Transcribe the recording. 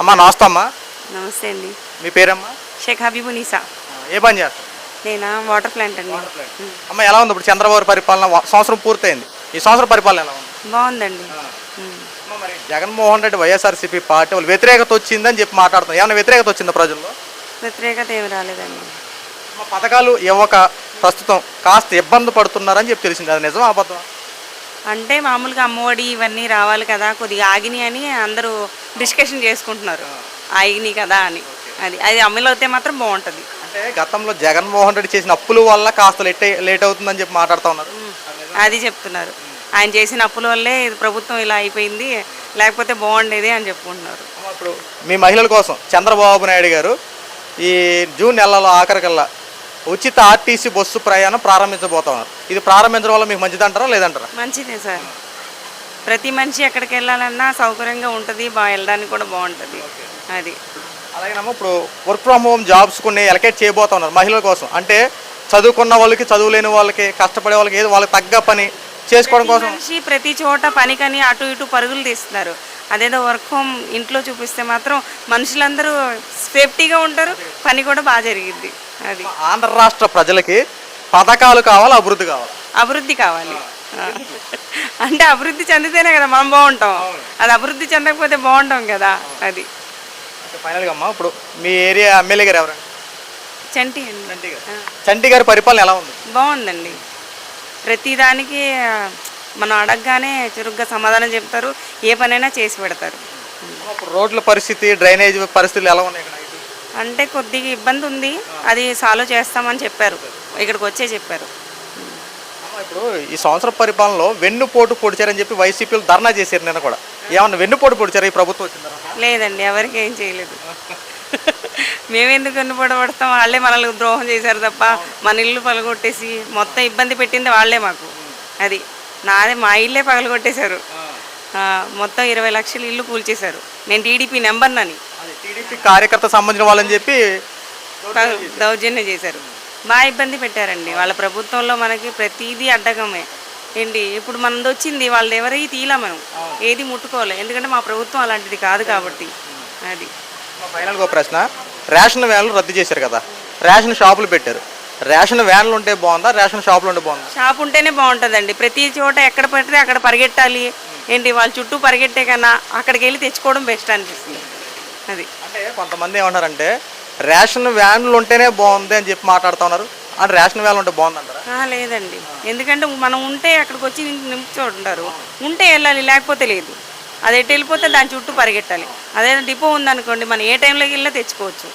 అమ్మా నమస్తే అమ్మా నమస్తే అండి. మీ పేరమ్మా? షేక్ హబీబు నిసా ఏ పని చేస్తారు నేనా? వాటర్ ప్లాంట్ అండి. అమ్మ ఎలా ఉంది ఇప్పుడు చంద్రబాబు పరిపాలన? సంవత్సరం పూర్తయింది. ఈ సంవత్సరం పరిపాలన ఎలా ఉంది? బాగుందండి. మరి జగన్మోహన్ రెడ్డి వైఎస్ఆర్సీపీ పార్టీ వాళ్ళు వ్యతిరేకత వచ్చిందని చెప్పి మాట్లాడుతున్నారు. ఏమైనా వ్యతిరేకత వచ్చిందా ప్రజల్లో? వ్యతిరేకత ఏమి రాలేదండి. పథకాలు ఇవ్వక ప్రస్తుతం కాస్త ఇబ్బంది పడుతున్నారని చెప్పి తెలిసింది. అది నిజం అబద్ధం అంటే మామూలుగా అమ్మఒడి ఇవన్నీ రావాలి కదా కొద్దిగా ఆగినాయి అని అందరూ డిస్కషన్ చేసుకుంటున్నారు. ఆగినాయి కదా అని. అది అది అమలు అయితే మాత్రం బాగుంటుంది. అంటే గతంలో జగన్మోహన్ రెడ్డి చేసిన అప్పుల వల్ల కాస్త లేట్ లేట్ అవుతుందని చెప్పి మాట్లాడుతూ ఉన్నారు. అది చెప్తున్నారు. ఆయన చేసిన అప్పుల వల్లే ఇది ప్రభుత్వం ఇలా అయిపోయింది లేకపోతే బాగుండేది అని చెప్పుకుంటున్నారు. ఇప్పుడు మీ మహిళల కోసం చంద్రబాబు నాయుడు గారు ఈ జూన్ నెలలో ఆఖరికల్లా ఉచిత ఆర్టీసీ బస్సు ప్రయాణం ప్రారంభించబోతున్నారు. ఇది ప్రారంభించడం వల్ల మీకు మంచిదంటారా లేదంటారా? మంచిదే సార్. ప్రతి మనిషి ఎక్కడికి వెళ్ళాలన్నా సౌకర్యంగా ఉంటుంది బాగా వెళ్ళడానికి కూడా బాగుంటుంది. అది. అలాగేనమ్మా ఇప్పుడు వర్క్ ఫ్రమ్ హోమ్ జాబ్స్ కొన్ని ఎలకేట్ చేయబోతున్నారు మహిళల కోసం. అంటే చదువుకున్న వాళ్ళకి చదువు లేని వాళ్ళకి కష్టపడే వాళ్ళకి ఏదో వాళ్ళకి తగ్గ పని చేసుకోవడం కోసం. మనిషి ప్రతి చోట పనికని అటు ఇటు పరుగులు తీస్తున్నారు. అదేదో వర్క్ హోమ్ ఇంట్లో చూపిస్తే మాత్రం మనుషులందరూ సేఫ్టీగా ఉంటారు పని కూడా బాగా జరిగిద్ది. అది. ఆంధ్ర రాష్ట్ర ప్రజలకి పథకాలు కావాలి అభివృద్ధి కావాలి? అభివృద్ధి కావాలి. అంటే అభివృద్ధి చెందితేనే కదా మనం బాగుంటాం. అది అభివృద్ధి చెందకపోతే బాగుంటాం కదా అది. ఫైనల్గా అమ్మా ఇప్పుడు మీ ఏరియా ఎమ్మెల్యే గారు ఎవరండి చంటి అండి. చంటి గారు. పరిపాలన ఎలా ఉంది? బాగుందండి. ప్రతిదానికి మనం అడగగానే చురుగ్గా సమాధానం చెప్తారు ఏ పనైనా చేసి పెడతారు. రోడ్ల పరిస్థితి డ్రైనేజ్ పరిస్థితులు ఎలా ఉన్నాయి అంటే కొద్దిగా ఇబ్బంది ఉంది. అది సాల్వ్ చేస్తామని చెప్పారు. ఇక్కడికి వచ్చే చెప్పారు. ఇప్పుడు ఈ సంవత్సరం పరిపాలనలో వెన్నుపోటు పొడిచారని చెప్పి వైసీపీలు ధర్నా చేశారు నిన్న కూడా. ఏమన్నా వెన్నుపోటు పొడిచారు? ఈ ప్రభుత్వం వచ్చిన లేదండి ఎవరికి ఏం చేయలేదు. మేమెందుకు ఎన్నుపడబడతాం వాళ్ళే మనల్ని ద్రోహం చేశారు తప్ప మన ఇల్లు పగలగొట్టేసి మొత్తం ఇబ్బంది పెట్టింది వాళ్ళే మాకు. అది. నాదే మా ఇల్లే పగలగొట్టేశారు. మొత్తం ఇరవై లక్షలు ఇల్లు కూల్చేశారు. నేను టీడీపీ నెంబర్నని అది టీడీపీ కార్యకర్త సంబంధించిన వాళ్ళని చెప్పి దౌర్జన్యం చేశారు. బాగా ఇబ్బంది పెట్టారండి. వాళ్ళ ప్రభుత్వంలో మనకి ప్రతిదీ అడ్డగమే. ఏంటి? ఇప్పుడు మనది వచ్చింది వాళ్ళది ఎవరి తీలా మనం. ఏది ముట్టుకోవాలి. ఎందుకంటే మా ప్రభుత్వం అలాంటిది కాదు కాబట్టి. అది. ఫైనల్గా ప్రశ్న. రేషన్ వ్యాన్లు రద్దు చేశారు కదా. రేషన్ షాపులు పెట్టారు. రేషన్ వ్యాన్లు ఉంటే బాగుందా? రేషన్ షాపులు ఉంటే బాగుందా? షాప్ ఉంటేనే బాగుంటుందండి. ప్రతి చోట ఎక్కడ పడితే అక్కడ పరిగెట్టాలి. ఏంటి? వాళ్ళ చుట్టూ పరిగెట్టే కన్నా అక్కడికి వెళ్ళి తెచ్చుకోవడం బెస్ట్ అనిపిస్తుంది. అది. అంటే కొంతమంది ఏమంటారంటే రేషన్ వ్యాన్లు ఉంటేనే బాగుంది అని చెప్పి మాట్లాడుతూ ఉన్నారు. అంటే రేషన్ వ్యాన్లు ఉంటే బాగుంది అంటారా? ఆ, లేదండి. ఎందుకంటే మనం ఉంటే అక్కడికి వచ్చి నింపుతుంటారు ఉంటే వెళ్ళాలి లేకపోతే లేదు. అది ఎటు వెళ్ళిపోతే దాని చుట్టూ పరిగెట్టాలి. అదే డిపో ఉందనుకోండి మనం ఏ టైంలోకి వెళ్ళినా తెచ్చుకోవచ్చు.